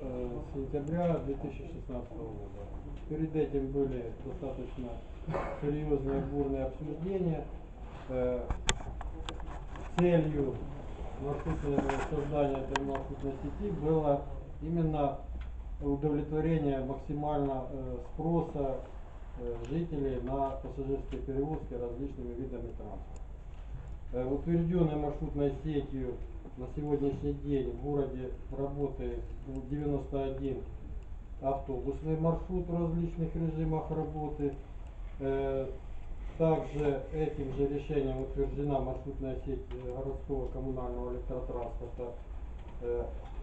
э, сентября 2016 года. Перед этим были достаточно серьезные бурные обсуждения. Э, Целью создания этой маршрутной сети было именно удовлетворение максимально э, спроса э, жителей на пассажирские перевозки различными видами транспорта. Э, Утвержденной маршрутной сетью на сегодняшний день в городе работает ну, 91 автобусный маршрут в различных режимах работы. Э, Также этим же решением утверждена маршрутная сеть э, городского коммунального электротранспорта.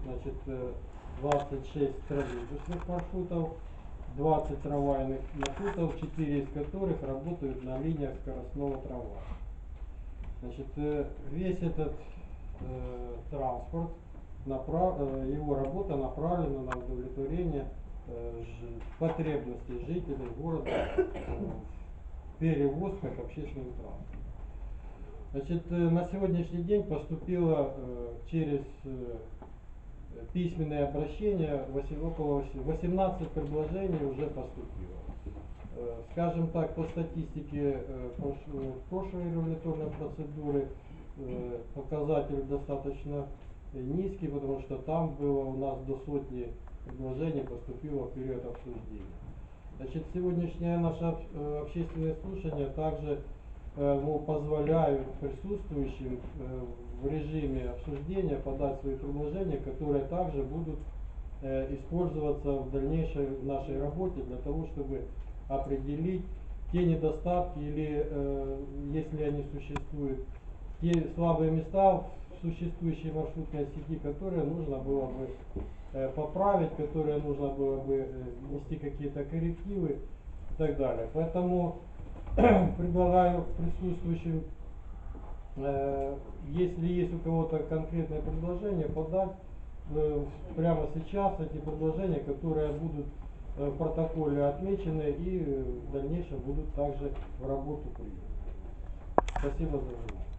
Значит, э, 26 троллейбусных маршрутов, 20 трамвайных маршрутов, 4 из которых работают на линиях скоростного трамвая. Значит, э, весь этот э, транспорт, направ- э, его работа направлена на удовлетворение э, потребностей жителей города э, в перевозках общественным транспортом. Значит, э, на сегодняшний день поступило через письменное обращение восе- около восе- 18 предложений уже поступило. Э, Скажем так, по статистике э, э, прошлой регуляторной процедуры показатель достаточно низкий, потому что там было у нас до сотни предложений поступило в период обсуждения. Значит, сегодняшнее наше об- общественное слушание также ну, позволяют присутствующим в режиме обсуждения подать свои предложения, которые также будут использоваться в дальнейшей нашей работе для того, чтобы определить те недостатки или, э, если они существуют, те слабые места в существующей маршрутной сети, которые нужно было бы э, поправить, которые нужно было бы э, внести какие-то коррективы и так далее. Поэтому предлагаю присутствующим, э, если есть у кого-то конкретное предложение, подать э, прямо сейчас эти предложения, которые будут в протоколе отмечены и э, в дальнейшем будут также в работу приняты. Спасибо за внимание.